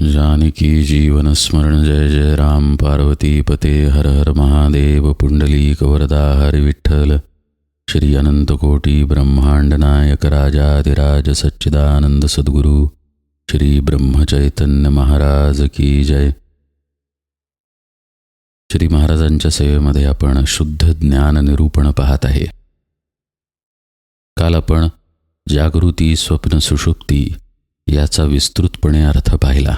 जानकी जीवन स्मरण जय जय राम। पार्वती पते हर हर महादेव। पुंडलीक वरदा हरि विठ्ठल। श्री अनंतकोटी ब्रह्मांड नायक राजाधिराज सच्चिदानंद सद्गुरु। श्री ब्रह्मचैतन्य महाराज की जय। श्री महाराजांच्या सेवेमध्ये आपण शुद्ध ज्ञान निरूपण पाहत आहे। काल आपण जागृती स्वप्न सुषुप्ती याचा विस्तृतपणे अर्थ पाहिला।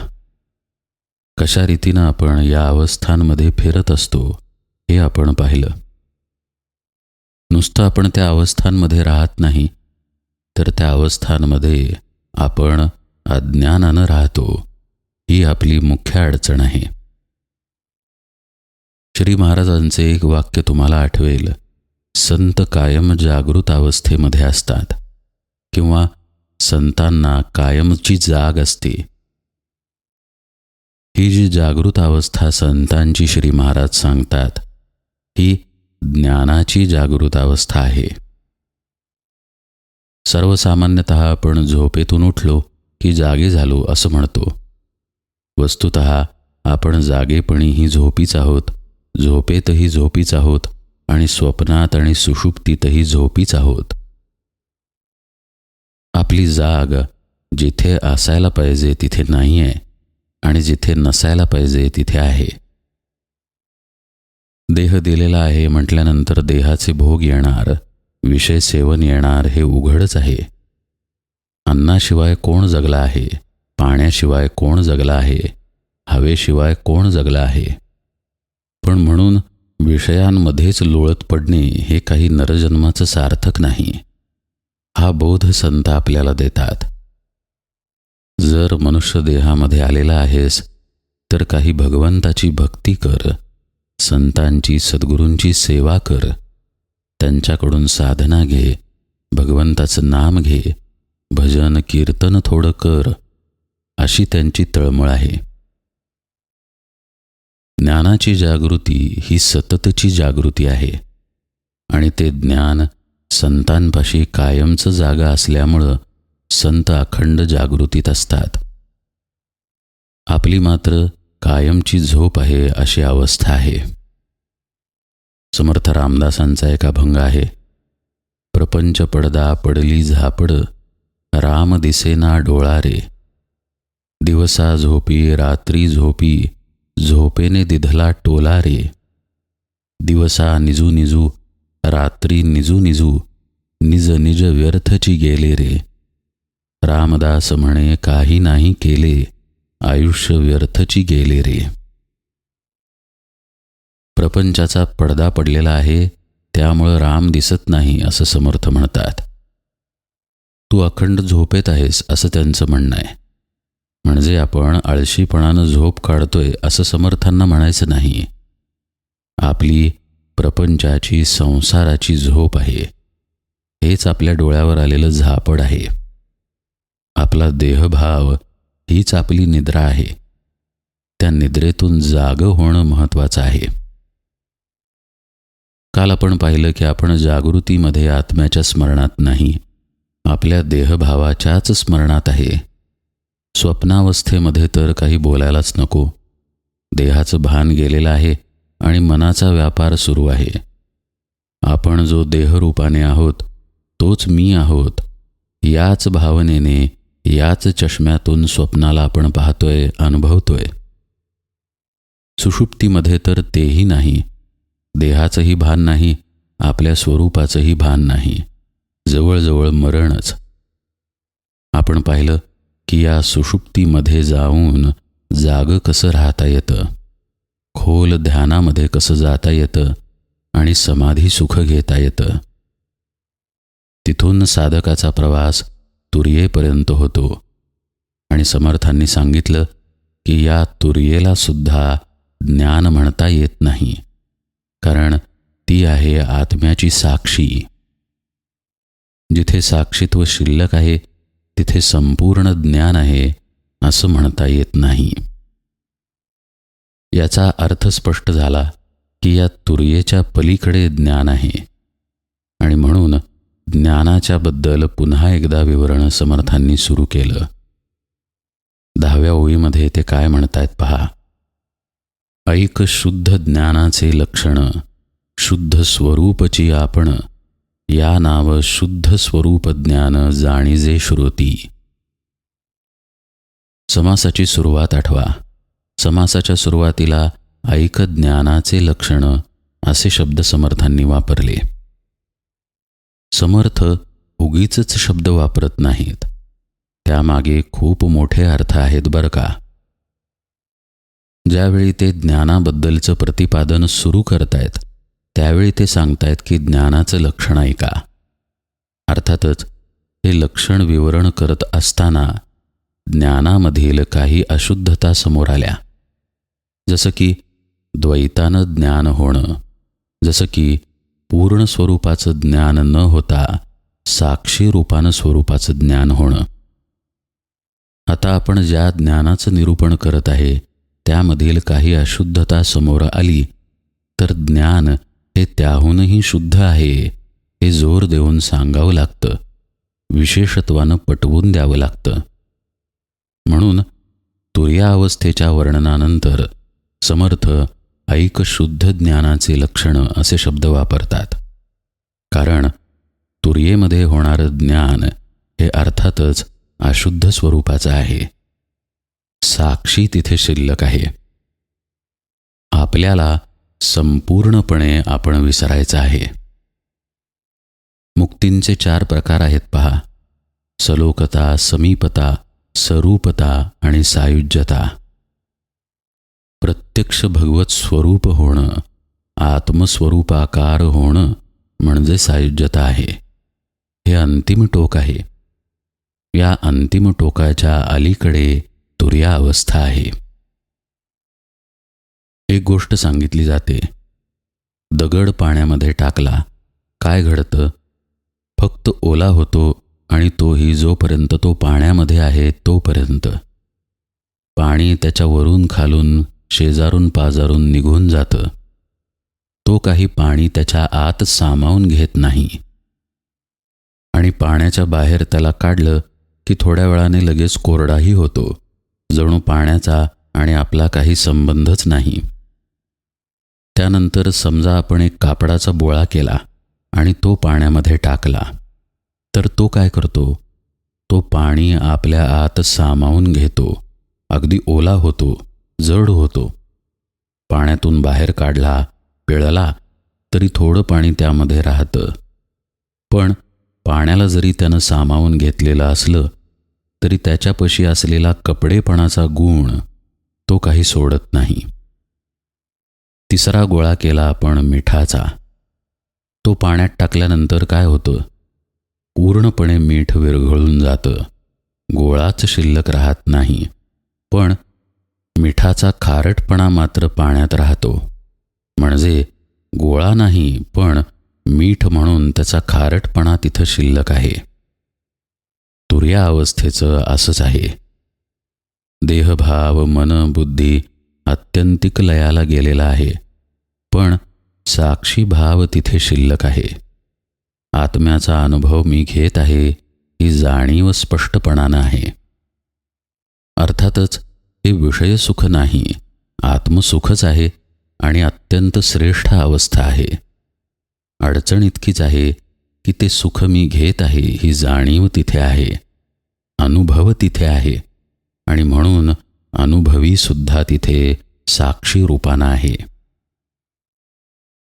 कशा रीतीनं आपण या अवस्थांमध्ये फिरत असतो हे आपण पाहिलं. नुसतं आपण त्या अवस्थांमध्ये राहत नाही तर त्या अवस्थांमध्ये आपण अज्ञानानं राहतो ही आपली मुख्य अडचण आहे. श्री महाराजांचे एक वाक्य तुम्हाला आठवेल. संत कायम जागृत अवस्थेमध्ये असतात किंवा संतांना कायमची जाग असते. ही जी जागृत अवस्था संतांची श्री महाराज सांगतात ही ज्ञानाची जागृत अवस्था आहे. सर्वसामान्यत आपण झोपेतून उठलो की जागे झालो असं म्हणतो. वस्तुत आपण जागेपणीही झोपीच आहोत झोपेतही झोपीच आहोत आणि स्वप्नात आणि सुषुप्तीतही झोपीच आहोत. आपली जाग जिथे असायला पाहिजे तिथे नाही आहे आणि जिथे नसायला पाहिजे तिथे आहे. देह दिलेला आहे म्हटल्यानंतर देहाचे भोग येणार विषय सेवन येणार हे उघडच आहे. अन्नाशिवाय कोण जगला आहे? पाण्याशिवाय कोण जगला आहे? हवेशिवाय कोण जगला आहे? पण म्हणून विषयांमध्येच लोळत पडणे हे काही नरजन्माचं सार्थक नाही. हा बोध संत आपल्याला देतात. जर मनुष्य देहामध्ये आलेला आहेस तर काही भगवंताची भक्ती कर. संतांची सद्गुरूंची सेवा कर. त्यांच्याकडून साधना घे भगवंताचं नाम घे भजन कीर्तन थोडं कर अशी त्यांची तळमळ आहे. ज्ञानाची जागृती ही सततची जागृती आहे. आणि ते ज्ञान संतांपाशी कायमचं जागा असल्यामुळं संत अखंड जागृतीत असतात. आपली मात्र कायमची झोप आहे अशी अवस्था आहे. समर्थ रामदासांचा एक अभंग आहे. प्रपंच पडदा पडली झापड राम दिसेना डोळा रे दिवसा झोपी रात्री झोपी झोपेने दिधला टोला रे दिवसा निजू निजू रात्री निजू निजू निज निज व्यर्थची गेले रे. रामदास म्हणे काही नाही केले आयुष्य व्यर्थची गेले रे. प्रपंचाचा पडदा पडलेला आहे त्यामुळं राम दिसत नाही असं समर्थ म्हणतात. तू अखंड झोपेत आहेस असं त्यांचं म्हणणं आहे. म्हणजे आपण आळशीपणानं झोप काढतोय असं समर्थांना म्हणायचं नाही. आपली प्रपंचाची संसाराची झोप आहे. हेच आपल्या डोळ्यावर आलेलं झापड आहे. आपला देहभाव हीच आपली निद्रा आहे. त्या निद्रेतून जाग होणं महत्त्वाचं आहे. काल आपण पाहिलं की आपण जागृतीमध्ये आत्म्याच्या स्मरणात नाही आपल्या देहभावाच्याच स्मरणात आहे. स्वप्नावस्थेमध्ये तर काही बोलायलाच नको. देहाचं भान गेलेलं आहे आणि मनाचा व्यापार सुरू आहे. आपण जो देहरूपाने आहोत तोच मी आहोत याच भावनेने याच चष्म्यातून स्वप्नाला आपण पाहतोय अनुभवतोय. सुषुप्तीमध्ये तर तेही नाही. देहाचंही भान नाही आपल्या स्वरूपाचंही भान नाही. जवळजवळ मरणच. आपण पाहिलं की या सुषुप्तीमध्ये जाऊन जाग कसं राहता येतं? खोल ध्यानामध्ये कसं जाता येतं? आणि समाधी सुख घेता येतं? तिथून साधकाचा प्रवास तुर्येपर्यंत होतो. आणि समर्थांनी सांगितलं की या तुर्येला सुद्धा ज्ञान म्हणता येत नाही. कारण ती आहे आत्म्याची साक्षी. जिथे साक्षीत्व शिल्लक आहे तिथे संपूर्ण ज्ञान आहे असं म्हणता येत नाही. याचा अर्थ स्पष्ट झाला की या तुर्येच्या पलीकडे ज्ञान आहे. आणि म्हणून ज्ञानाच्याबद्दल पुन्हा एकदा विवरण समर्थांनी सुरू केलं. दहाव्या ओळीमध्ये ते काय म्हणतायत पहा. ऐक शुद्ध ज्ञानाचे लक्षण शुद्ध स्वरूपची आपण या नाव शुद्ध स्वरूप ज्ञान जाणीजे श्रुती. समासाची सुरुवात आठवा. समासाच्या सुरुवातीला ऐक ज्ञानाचे लक्षण असे शब्द समर्थांनी वापरले. समर्थ उगीच शब्द वापरत नाहीत. त्यामागे खूप मोठे अर्थ आहेत बरं का. ज्यावेळी ते ज्ञानाबद्दलचं प्रतिपादन सुरू करतायत त्यावेळी ते सांगतायत की ज्ञानाचं लक्षण ऐका अर्थातच हे लक्षण विवरण करत असताना ज्ञानामधील काही अशुद्धता समोर आल्या. जसं की द्वैतानं ज्ञान होणं जसं की पूर्ण स्वरूपाचं ज्ञान न होता साक्षी रूपानं स्वरूपाचं ज्ञान होणं. आता आपण ज्या ज्ञानाचं निरूपण करत आहे त्यामधील काही अशुद्धता समोर आली तर ज्ञान हे त्याहूनही शुद्ध आहे हे जोर देऊन सांगावं लागतं विशेषत्वानं पटवून द्यावं लागतं. म्हणून तुर्या अवस्थेच्या वर्णनानंतर समर्थ ऐक शुद्ध ज्ञानाचे लक्षण असे शब्द वापरतात. कारण तुर्येमध्ये होणारं ज्ञान हे अर्थातच अशुद्ध स्वरूपाचं आहे. साक्षी तिथे शिल्लक आहे. आपल्याला संपूर्णपणे आपण विसरायचं आहे. मुक्तींचे चार प्रकार आहेत पहा. सलोकता समीपता स्वरूपता आणि सायुज्यता. प्रत्यक्ष भगवत स्वरूप होणं आत्मस्वरूपाकार होणं म्हणजे सायुज्यता आहे. हे अंतिम टोक आहे. या अंतिम टोकाच्या अलीकडे तुर्या अवस्था आहे. एक गोष्ट सांगितली जाते. दगड पाण्यामध्ये टाकला काय घडतं? फक्त ओला होतो आणि तोही जोपर्यंत तो पाण्यामध्ये आहे तोपर्यंत. पाणी त्याच्या वरून खालून शेजारून पाजारून निघून जातं. तो काही पाणी त्याच्या आत सामावून घेत नाही. आणि पाण्याच्या बाहेर त्याला काढलं की थोड्या वेळाने लगेच कोरडाही होतो. जणू पाण्याचा आणि आपला काही संबंधच नाही. त्यानंतर समजा आपण एक कापडाचा बोळा केला आणि तो पाण्यामध्ये टाकला. तर तो काय करतो? तो पाणी आपल्या आत सामावून घेतो. अगदी ओला होतो. जड होतो. पाण्यातून बाहेर काढला पिळला तरी थोडं पाणी त्यामध्ये राहतं. पण पाण्याला जरी त्यानं सामावून घेतलेलं असलं तरी त्याच्यापशी असलेला कपडेपणाचा गुण तो काही सोडत नाही. तिसरा गोळा केला आपण मिठाचा. तो पाण्यात टाकल्यानंतर काय होतं? पूर्णपणे मीठ विरघळून जातं. गोळाच शिल्लक राहत नाही. पण मिठाचा खारटपणा मात्र पाण्यात राहतो. म्हणजे गोळा नाही पण मीठ म्हणून त्याचा खारटपणा तिथं शिल्लक आहे. तुर्या अवस्थेचं असंच आहे. देहभाव मन बुद्धी अत्यंतिक लयाला गेलेला आहे. पण साक्षी भाव तिथे शिल्लक आहे. आत्म्याचा अनुभव मी घेत आहे ही जाणीव स्पष्टपणानं आहे. अर्थातच हे विषयसुख नाही. आत्मसुखच आहे आणि अत्यंत श्रेष्ठ अवस्था आहे. अडचण इतकीच आहे की ते सुख मी घेत आहे ही जाणीव तिथे आहे. अनुभव तिथे आहे. आणि म्हणून अनुभवी सुद्धा तिथे साक्षी रूपानं आहे.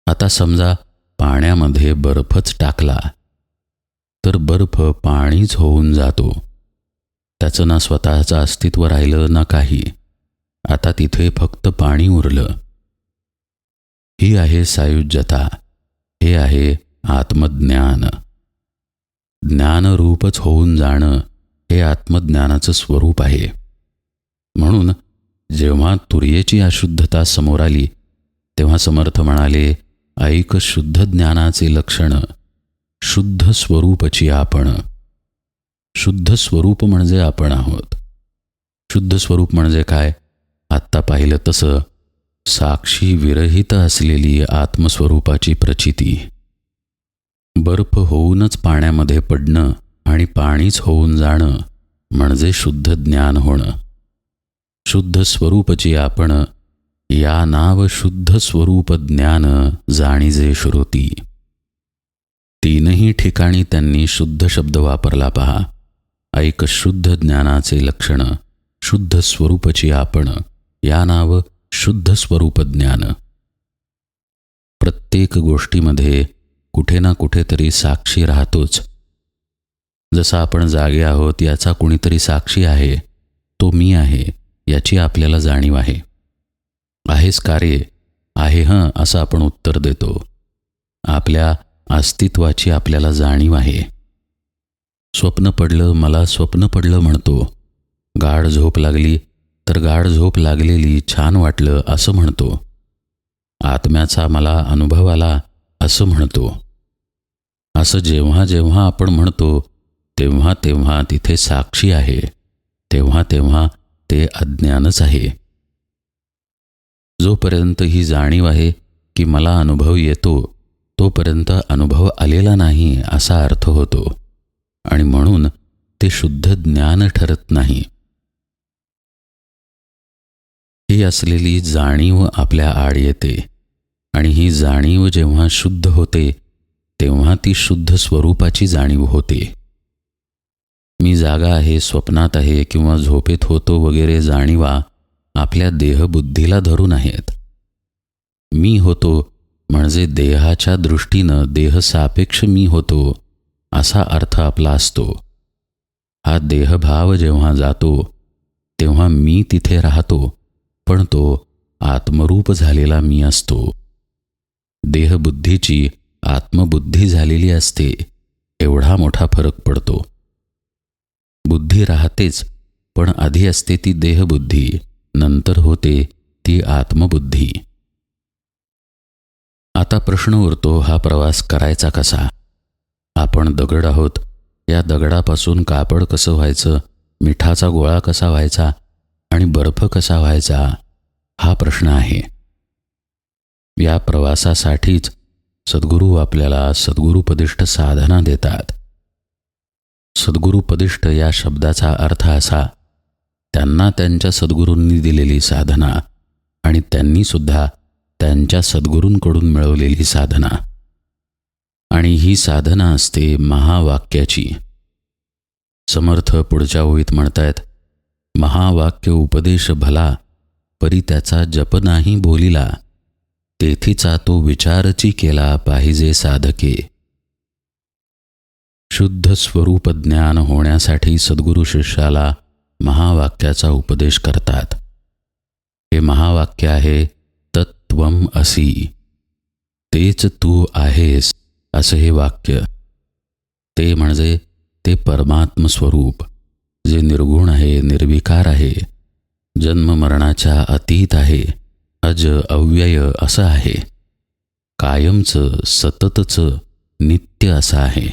आता समजा पाण्यामध्ये बर्फच टाकला तर बर्फ पाणीच होऊन जातो. त्याचं ना स्वतःचं अस्तित्व राहिलं ना काही. आता तिथे फक्त पाणी उरलं. ही आहे सायुज्यता. हे आहे आत्मज्ञान. ज्ञानरूपच होऊन जाणं हे आत्मज्ञानाचं स्वरूप आहे. म्हणून जेव्हा तुर्येची अशुद्धता समोर आली तेव्हा समर्थ म्हणाले ऐक शुद्ध ज्ञानाचे लक्षण शुद्ध स्वरूपची आपण. शुद्ध स्वरूप म्हणजे आपण आहोत. शुद्ध स्वरूप म्हणजे काय? आत्ता पाहिलं तसं साक्षी विरहित असलेली आत्मस्वरूपाची प्रचिती. बर्फ होऊनच पाण्यामध्ये पडणं आणि पाणीच होऊन जाणं म्हणजे शुद्ध ज्ञान होणं. शुद्ध स्वरूपची आपण या नाव शुद्ध स्वरूप ज्ञान जाणीजे श्रोती. तीनही ठिकाणी त्यांनी शुद्ध शब्द वापरला पहा. ऐक शुद्ध ज्ञानाचे लक्षण शुद्ध स्वरूपची आपण या नाव शुद्ध स्वरूप ज्ञान. प्रत्येक गोष्टीमध्ये कुठे ना कुठेतरी साक्षी राहतोच. जसं आपण जागे आहोत याचा कुणीतरी साक्षी आहे तो मी आहे याची आपल्याला जाणीव आहे. आहेस कार्य आहे हं असं आपण उत्तर देतो. आपल्या अस्तित्वाची आपल्याला जाणीव आहे. स्वप्न पडलं मला स्वप्न पडलं म्हणतो. गाढ झोप लागली तर गाढ झोप लागलेली छान वाटलं असं म्हणतो. आत्म्याचा मला अनुभव आला असं म्हणतो. असं जेव्हा जेव्हा आपण म्हणतो तेव्हा तेव्हा तिथे साक्षी आहे. तेव्हा तेव्हा ते अज्ञानच आहे. जोपर्यंत ही जाणीव आहे की मला अनुभव येतो तोपर्यंत अनुभव आलेला नाही असा अर्थ होतो. आणि म्हणून ते शुद्ध ज्ञान ठरत नाही. ही असलेली जाणीव आपल्या आड येते आणि ही जाणीव जेव्हा शुद्ध होते तेव्हा ती शुद्ध स्वरूपाची जाणीव होते. मी जागा आहे स्वप्नात आहे किंवा झोपेत होतो वगैरे जाणीवा आपल्या देहबुद्धीला धरून आहेत. मी होतो म्हणजे देहाच्या दृष्टीनं देहसापेक्ष मी होतो. असा अर्थ आपला असतो. हा देहभाव जेव्हा जातो तेव्हा मी तिथे राहतो पण तो आत्मरूप झालेला मी असतो. देहबुद्धीची आत्मबुद्धी झालेली असते एवढा मोठा फरक पडतो. बुद्धी राहतेच पण आधी असते ती देहबुद्धी नंतर होते ती आत्मबुद्धी. आता प्रश्न उरतो हा प्रवास करायचा कसा? आपण दगड आहोत. या दगडापासून कापड कसं व्हायचं? मिठाचा गोळा कसा व्हायचा? आणि बर्फ कसा व्हायचा? हा प्रश्न आहे. या प्रवासासाठीच सद्गुरू आपल्याला सद्गुरुपदिष्ट साधना देतात. सद्गुरुपदिष्ट या शब्दाचा अर्थ असा त्यांना त्यांच्या सद्गुरूंनी दिलेली साधना आणि त्यांनी सुद्धा त्यांच्या सद्गुरूंकडून मिळवलेली साधना. आणि ही साधना असते महावाक्याची. समर्थ पुढच्या ओळीत म्हणतायत महावाक्य उपदेश भला परी त्याचा जप नाही बोलिला. तेथीचा तो विचारची केला पाहिजे साधके. शुद्ध स्वरूप ज्ञान होण्यासाठी सद्गुरू शिष्याला महावाक्याचा उपदेश करतात. हे महावाक्य आहे तत्वम असी. तेच तू आहेस असं हे वाक्य. ते म्हणजे ते परमात्म स्वरूप जे निर्गुण आहे निर्विकार आहे जन्म मरणाच्या अतीत आहे अज अव्यय असं आहे. कायमचं सततचं नित्य असं आहे.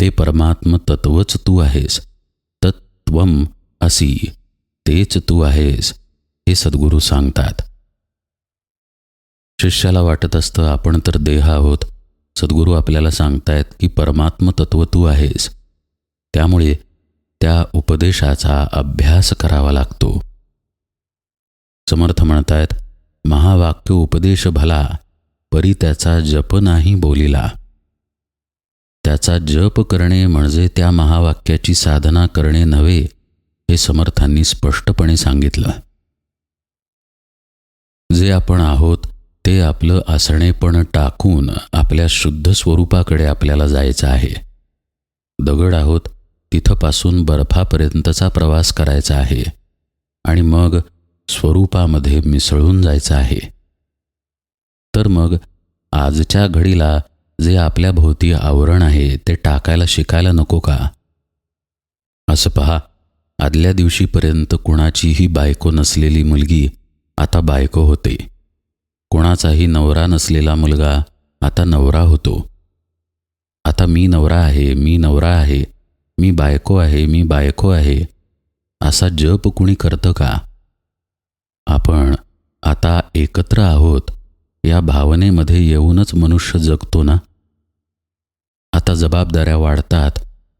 ते परमात्म तत्वच तू आहेस तत्वम असी तेच तू आहेस हे सद्गुरू सांगतात. शिष्याला वाटत असतं आपण तर देह आहोत सद्गुरू आपल्याला सांगतायत की परमात्म तत्व तू आहेस. त्यामुळे त्या उपदेशाचा अभ्यास करावा लागतो. समर्थ म्हणतायत महावाक्य उपदेश भला परी त्याचा जप नाही बोलिला. त्याचा जप करणे म्हणजे त्या महावाक्याची साधना करणे नव्हे हे समर्थांनी स्पष्टपणे सांगितलं. जे आपण आहोत ते आपलं आसणेपण टाकून आपल्या शुद्ध स्वरूपाकडे आपल्याला जायचं आहे. दगड आहोत तिथंपासून बर्फापर्यंतचा प्रवास करायचा आहे आणि मग स्वरूपामध्ये मिसळून जायचं आहे. तर मग आजच्या घडीला जे आपल्या भोवती आवरण आहे ते टाकायला शिकायला नको का? असं पहा आदल्या दिवशीपर्यंत कुणाचीही बायको नसलेली मुलगी आता बायको होते. कोणाचाही नवरा नसलेला मुलगा आता नवरा होतो. आता मी नवरा आहे मी नवरा आहे मी बायको आहे मी बायको आहे असा जप कुणी करतं का? आपण आता एकत्र आहोत या भावनेमध्ये येऊनच मनुष्य जगतो ना? आता जबाबदाऱ्या वाढतात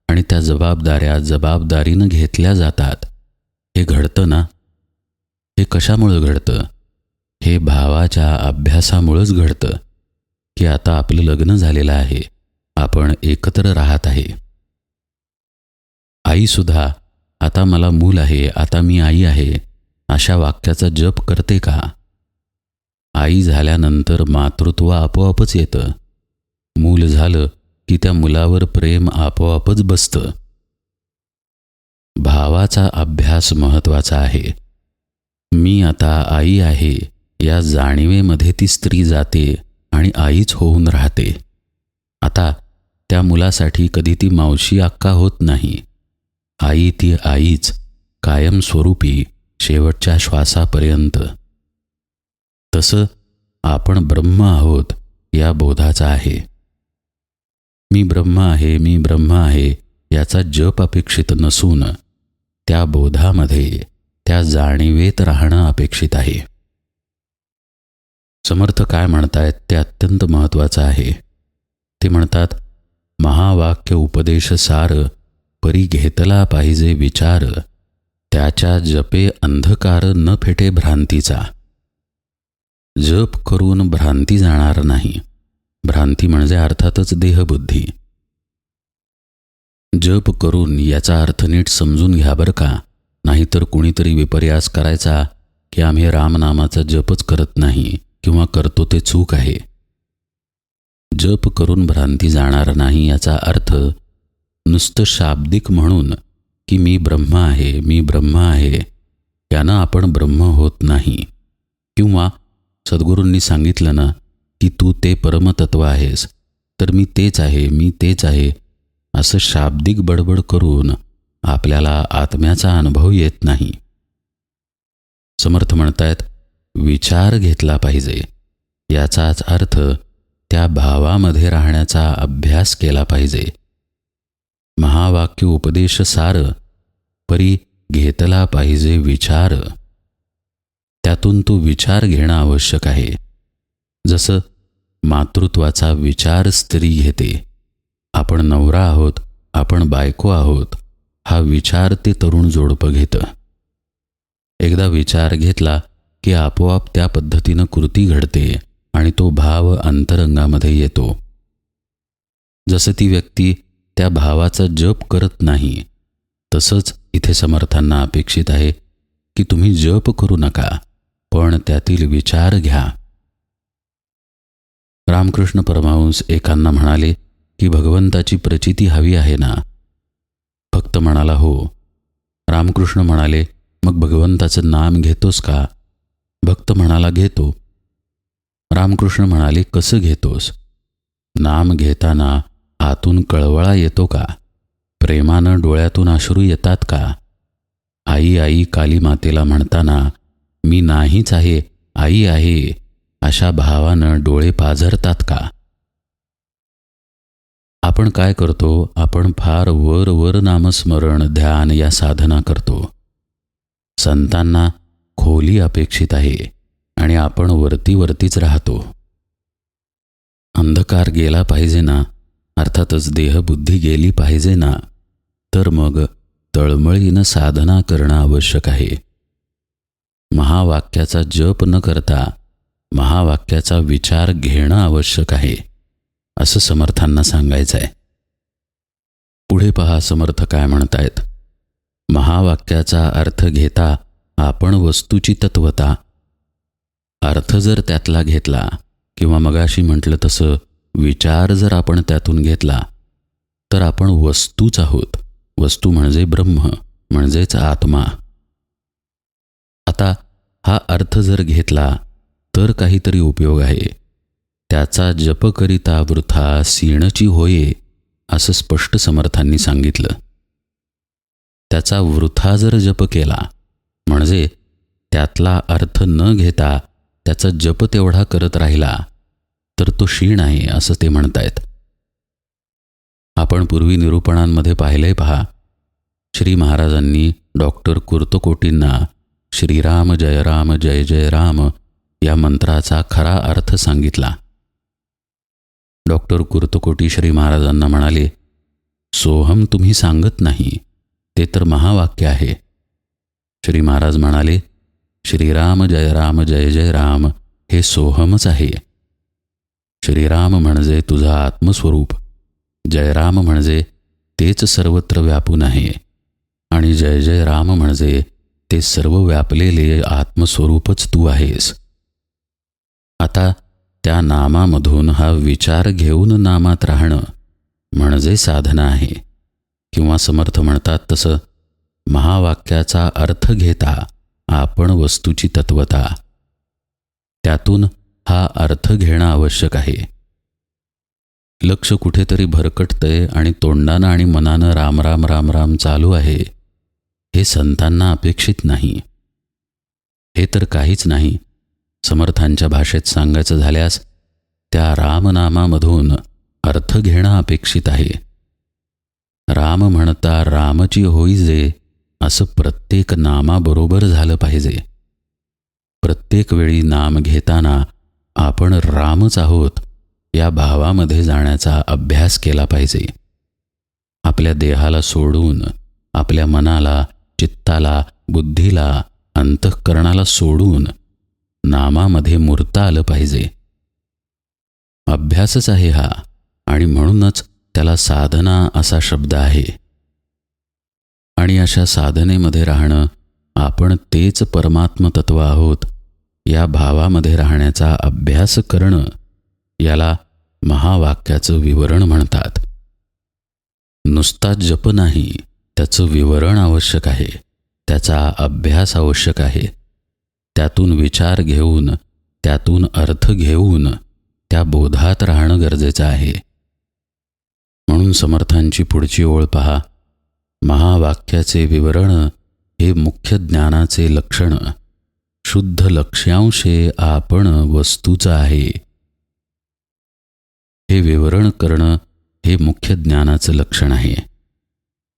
आणि त्या जबाबदाऱ्या जबाबदारीनं घेतल्या जातात. हे घडतं ना? हे कशामुळं घडतं? हे भावाच्या अभ्यासामुळंच घडतं की आता आपलं लग्न झालेलं आहे. आपण एकत्र राहत आहे. आईसुद्धा आता मला मूल आहे आता मी आई आहे अशा वाक्याचा जप करते का? आई झाल्यानंतर मातृत्व आपोआपच येतं. मूल झालं की त्या मुलावर प्रेम आपोआपच बसतं. भावाचा अभ्यास महत्त्वाचा आहे. मी आता आई आहे या जाणीवेमध्ये ती स्त्री जाते आणि आईच होऊन राहते. आता त्या मुलासाठी कधी ती मावशी अक्का होत नाही. आई ती आईच कायमस्वरूपी शेवटच्या श्वासापर्यंत. तसं आपण ब्रह्म आहोत या बोधाचा आहे. मी ब्रह्म आहे मी ब्रह्म आहे याचा जप अपेक्षित नसून त्या बोधामध्ये त्या जाणीवेत राहणं अपेक्षित आहे. समर्थ काय म्हणतायत ते अत्यंत महत्त्वाचं आहे. ते म्हणतात महावाक्य उपदेश सार परी घेतला पाहिजे विचार त्याच्या जपे अंधकार न फेटे भ्रांतीचा. जप करून भ्रांती जाणार नाही. भ्रांती म्हणजे अर्थातच देहबुद्धी. जप करून याचा अर्थ नीट समजून घ्या बरं का. नाहीतर कुणीतरी विपर्यास करायचा की आम्ही रामनामाचा जपच करत नाही. किंवा करतो ते चूक आहे. जप करून भ्रांती जाणार नाही याचा अर्थ नुसतं शाब्दिक म्हणून की मी ब्रह्म आहे मी ब्रह्म आहे यानं आपण ब्रह्म होत नाही. किंवा सद्गुरूंनी सांगितलं ना की तू ते परमतत्व आहेस तर मी तेच आहे मी तेच आहे असं शाब्दिक बडबड करून आपल्याला आत्म्याचा अनुभव येत नाही. समर्थ म्हणतायत विचार घेतला पाहिजे. याचाच अर्थ त्या भावामध्ये राहण्याचा अभ्यास केला पाहिजे. महावाक्य उपदेश सार परी घेतला पाहिजे विचार. त्यातून तो विचार घेणं आवश्यक आहे. जसं मातृत्वाचा विचार स्त्री घेते. आपण नवरा आहोत आपण बायको आहोत हा विचार ते तरुण जोडपं घेतं. एकदा विचार घेतला की आपोआप त्या पद्धतीनं कृती घडते आणि तो भाव अंतरंगामध्ये येतो. जसं ती व्यक्ती त्या भावाचा जप करत नाही तसंच इथे समर्थांना अपेक्षित आहे की तुम्ही जप करू नका पण त्यातील विचार घ्या. रामकृष्ण परमहंस एकांना म्हणाले की भगवंताची प्रचिती हवी आहे ना? फक्त म्हणाला हो. रामकृष्ण म्हणाले मग भगवंताचं नाम घेतोस का? भक्त म्हणाला घेतो. रामकृष्ण म्हणाले कसं घेतोस? नाम घेताना आतून कळवळा येतो का? प्रेमानं डोळ्यातून अश्रू येतात का? आई आई काली मातेला म्हणताना मी नाहीच आहे आई आहे अशा भावानं डोळे पाझरतात का? आपण काय करतो? आपण फार वर वर नामस्मरण ध्यान या साधना करतो. संतांना खोली अपेक्षित आहे आणि आपण वरती वरतीच राहतो. अंधकार गेला पाहिजे ना? अर्थातच देहबुद्धी गेली पाहिजे ना? तर मग तळमळीनं साधना करणं आवश्यक आहे. महावाक्याचा जप न करता महावाक्याचा विचार घेणं आवश्यक आहे असं समर्थांना सांगायचं आहे पुढे पहा समर्थ काय म्हणतायत. महावाक्याचा अर्थ घेता आपण वस्तूची तत्वता. अर्थ जर त्यातला घेतला किंवा मगाशी म्हटलं तसं विचार जर आपण त्यातून घेतला तर आपण वस्तूच आहोत. वस्तू म्हणजे ब्रह्म म्हणजेच आत्मा. आता हा अर्थ जर घेतला तर काहीतरी उपयोग आहे. त्याचा जप करिता वृथा सीणची होये असं स्पष्ट समर्थांनी सांगितलं. त्याचा वृथा जर जप केला म्हणजे त्यातला अर्थ न घेता त्याचा जप तेवढा करत राहिला तर तो क्षीण आहे असं ते म्हणतायत. आपण पूर्वी निरूपणांमध्ये पाहिलंय पहा. श्री महाराजांनी डॉक्टर कुर्तकोटींना श्रीराम जय राम जय जय राम या मंत्राचा खरा अर्थ सांगितला. डॉक्टर कुर्तकोटी श्री महाराजांना म्हणाले सोहम तुम्ही सांगत नाही ते तर महावाक्य आहे. श्री महाराज म्हणाले श्रीराम जय राम जय जय राम हे सोहमच आहे. श्रीराम म्हणजे तुझं आत्मस्वरूप. जयराम म्हणजे तेच सर्वत्र व्यापून आहे. आणि जय जय राम म्हणजे ते सर्व व्यापलेले आत्मस्वरूपच तू आहेस. आता त्या नामामधून हा विचार घेऊन नामात राहणं म्हणजे साधना आहे. किंवा समर्थ म्हणतात तसं महावाक्याचा अर्थ घेता आपण वस्तूची तत्वता. त्यातून हा अर्थ घेणं आवश्यक आहे. लक्ष कुठेतरी भरकटतंय आणि तोंडानं आणि मनानं राम राम राम राम चालू आहे. हे संतांना अपेक्षित नाही. हे तर काहीच नाही. समर्थांच्या भाषेत सांगायचं झाल्यास त्या रामनामामधून अर्थ घेणं अपेक्षित आहे. राम म्हणता रामची होई जे असं प्रत्येक नामाबरोबर झालं पाहिजे. प्रत्येक वेळी नाम घेताना आपण रामच आहोत या भावामध्ये जाण्याचा अभ्यास केला पाहिजे. आपल्या देहाला सोडून आपल्या मनाला चित्ताला बुद्धीला अंतःकरणाला सोडून नामामध्ये मूर्ता आलं पाहिजे. अभ्यासच आहे हा आणि म्हणूनच त्याला साधना असा शब्द आहे. आणि अशा साधनेमध्ये राहणं आपण तेच परमात्मतत्व आहोत या भावामध्ये राहण्याचा अभ्यास करणं याला महावाक्याचं विवरण म्हणतात. नुसता जप नाही त्याचं विवरण आवश्यक आहे त्याचा अभ्यास आवश्यक आहे. त्यातून विचार घेऊन त्यातून अर्थ घेऊन त्या बोधात राहणं गरजेचं आहे. म्हणून समर्थांची पुढची ओळ पहा. महावाक्याचे विवरण हे मुख्य ज्ञानाचे लक्षण. शुद्ध लक्ष्यांशे आपण वस्तूचं आहे. हे विवरण करणं हे मुख्य ज्ञानाचं लक्षण आहे.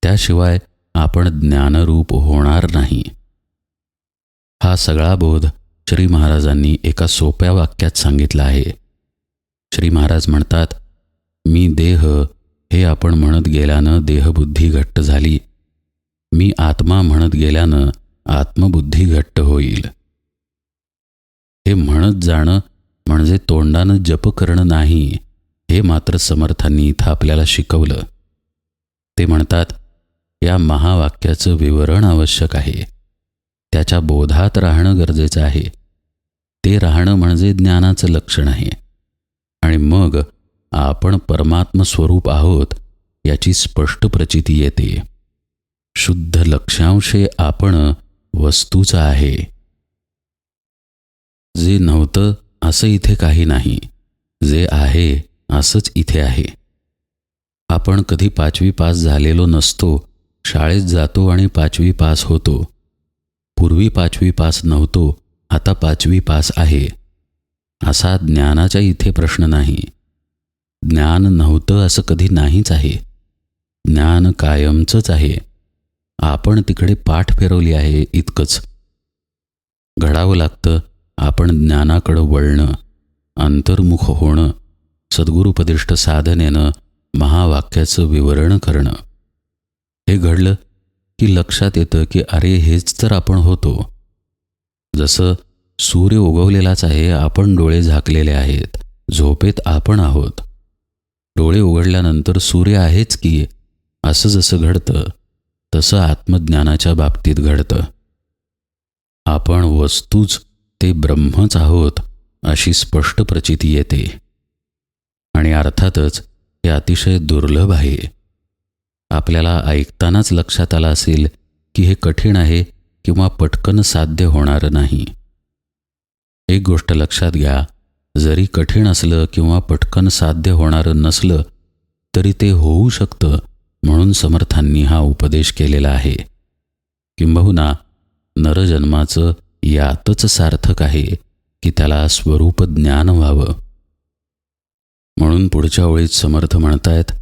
त्याशिवाय आपण ज्ञानरूप होणार नाही. हा सगळा बोध श्री महाराजांनी एका सोप्या वाक्यात सांगितला आहे. श्री महाराज म्हणतात मी देह हे आपण म्हणत गेल्यानं देहबुद्धी घट्ट झाली. मी आत्मा म्हणत गेल्यानं आत्मबुद्धी घट्ट होईल. हे म्हणत जाणं म्हणजे तोंडानं जप करणं नाही हे मात्र समर्थांनी इथं आपल्याला शिकवलं. ते म्हणतात या महावाक्याचं विवरण आवश्यक आहे. त्याच्या बोधात राहणं गरजेचं आहे. ते राहणं म्हणजे ज्ञानाचं लक्षण आहे. आणि मग आपण परमात्म स्वरूप आहोत याची स्पष्ट प्रचिती येते. शुद्ध लक्षांशे आपण वस्तूचं आहे. जे नव्हतं असं इथे काही नाही. जे आहे असंच इथे आहे. आपण कधी पाचवी पास झालेलो नसतो शाळेत जातो आणि पाचवी पास होतो. पूर्वी पाचवी पास नव्हतो आता पाचवी पास आहे. असा ज्ञानाच्या इथे प्रश्न नाही. ज्ञान नव्हतं असं कधी नाहीच आहे. ज्ञान कायमचंच आहे. आपण तिकडे पाठ फिरवली आहे इतकंच. घडावं लागतं आपण ज्ञानाकडं वळणं अंतर्मुख होणं सद्गुरुपदिष्ट साधनेनं महावाक्याचं विवरण करणं. हे घडलं की लक्षात येतं की अरे हेच तर आपण होतो. जसं सूर्य उगवलेलाच आहे आपण डोळे झाकलेले आहेत झोपेत आपण आहोत. डोळे उघडल्यानंतर सूर्य आहेच की असं जसं घडतं तसं आत्मज्ञानाच्या बाबतीत घडतं. आपण वस्तूच ते ब्रह्मच आहोत अशी स्पष्ट प्रचिती येते. आणि अर्थातच हे अतिशय दुर्लभ आहे. आपल्याला ऐकतानाच लक्षात आलं असेल की हे कठीण आहे किंवा पटकन साध्य होणार नाही. एक गोष्ट लक्षात घ्या जरी कठीण असलं किंवा पटकन साध्य होणारं नसलं तरी ते होऊ शकतं म्हणून समर्थांनी हा उपदेश केलेला आहे. किंबहुना नरजन्माचं यातच सार्थक आहे की त्याला स्वरूप ज्ञान व्हावं. म्हणून पुढच्या ओळीत समर्थ म्हणतायत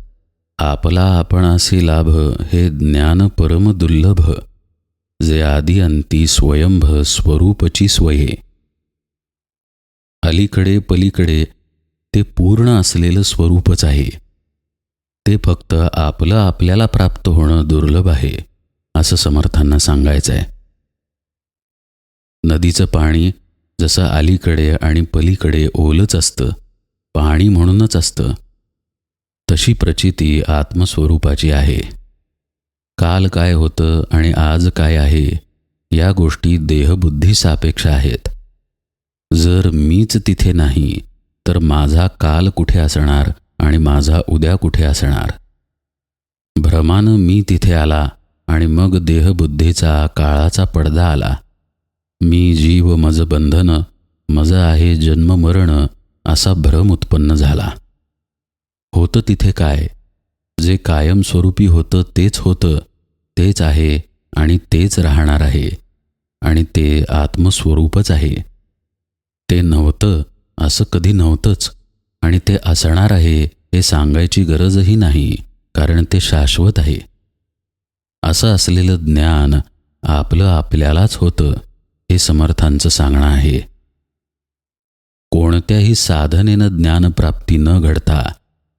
आपला आपणासी लाभ हे ज्ञान परम दुर्लभ जे आदी अंती स्वयंभ स्वरूपची स्वये. अलीकडे पलीकडे ते पूर्ण असलेलं स्वरूपच आहे. ते फक्त आपलं आपल्याला प्राप्त होणं दुर्लभ आहे असं समर्थांना सांगायचं आहे नदीचं पाणी जसं अलीकडे आणि पलीकडे ओलच असतं पाणी म्हणूनच असतं तशी प्रचिती आत्मस्वरूपाची आहे. काल काय होतं आणि आज काय आहे या गोष्टी देहबुद्धी सापेक्ष आहेत. जर मीच तिथे नाही तर माझा काल कुठे असणार आणि माझा उद्या कुठे असणार? भ्रमानं मी तिथे आला आणि मग देहबुद्धीचा काळाचा पडदा आला. मी जीव मज बंधन मज आहे जन्म मरण असा भ्रम उत्पन्न झाला. होतं तिथे काय? जे कायमस्वरूपी होतं तेच होतं तेच आहे आणि तेच राहणार आहे. आणि ते आत्मस्वरूपच आहे. ते नव्हतं असं कधी नव्हतंच. आणि ते असणार आहे हे सांगायची गरजही नाही कारण ते शाश्वत आहे. असं असलेलं ज्ञान आपलं आपल्यालाच होतं हे समर्थांचं सांगणं आहे. कोणत्याही साधनेनं ज्ञानप्राप्ती न घडता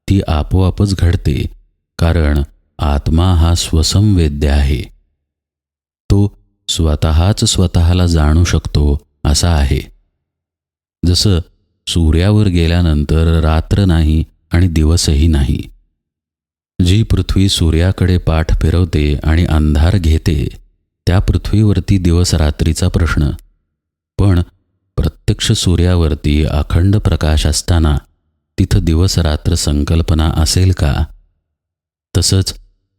ती आपोआपच घडते कारण आत्मा हा स्वसंवेद्य आहे. तो स्वतःच स्वतःला जाणू शकतो असा आहे. जसं सूर्यावर गेल्यानंतर रात्र नाही आणि दिवसही नाही. जी पृथ्वी सूर्याकडे पाठ फिरवते आणि अंधार घेते त्या पृथ्वीवरती दिवस रात्रीचा प्रश्न. पण प्रत्यक्ष सूर्यावरती अखंड प्रकाश असताना तिथं दिवस रात्र संकल्पना असेल का? तसंच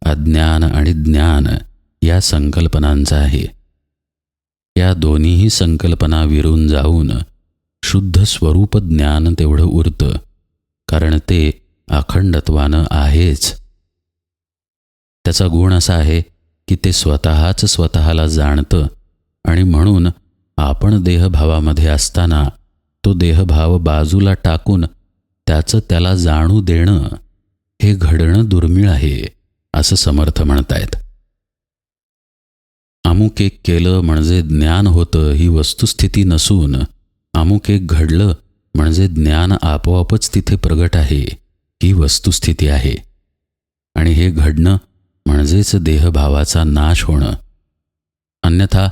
अज्ञान आणि ज्ञान या संकल्पनांचा आहे. या दोन्हीही संकल्पना विरून जाऊन शुद्ध स्वरूप ज्ञान तेवढं उरतं कारण ते अखंडत्वानं आहेच. त्याचा गुण असा आहे की ते स्वतःच स्वतःला जाणतं आणि म्हणून आपण देहभावामध्ये असताना तो देहभाव बाजूला टाकून त्याचं त्याला जाणू देणं हे घडणं दुर्मिळ आहे असं समर्थ म्हणतायत. अमुक एक केलं म्हणजे ज्ञान होतं ही वस्तुस्थिती नसून अमुक एक घडलं म्हणजे ज्ञान आपोआपच तिथे प्रगट आहे ही वस्तुस्थिती आहे. आणि हे घडणं म्हणजेच देहभावाचा नाश होणं. अन्यथा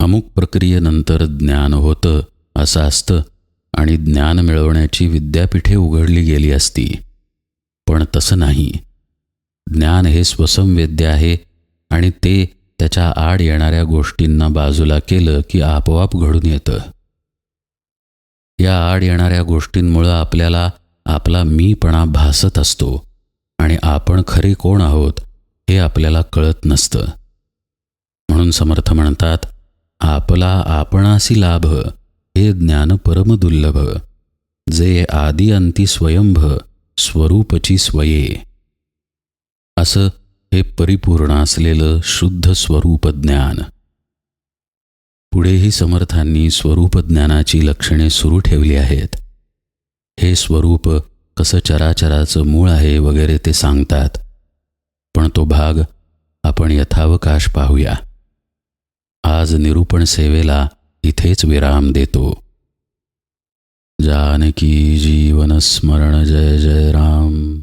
अमुक प्रक्रियेनंतर ज्ञान होतं असं असतं आणि ज्ञान मिळवण्याची विद्यापीठे उघडली गेली असती. पण तसं नाही. ज्ञान हे स्वसंवेद्य आहे आणि ते त्याच्या आड येणाऱ्या गोष्टींना बाजूला केलं की आपोआप घडून येतं. या आड येणाऱ्या गोष्टींमुळं आपल्याला आपला मीपणा भासत असतो आणि आपण खरे कोण आहोत हे आपल्याला कळत नसतं. म्हणून समर्थ म्हणतात आपला आपणासी लाभ हे ज्ञान परमदुर्लभ जे आदी अंती स्वयंभ स्वरूपची स्वये. असं हे परिपूर्ण असलेलं शुद्ध स्वरूप ज्ञान. पुढेही समर्थांनी स्वरूप ज्ञानाची लक्षणे सुरू ठेवली आहेत. हे स्वरूप कसं चराचराचं मूळ आहे वगैरे ते सांगतात. पण तो भाग आपण यथावकाश पाहूया. आज निरूपण सेवेला इथेच विराम देतो. जानकी जीवन स्मरण जय जय राम.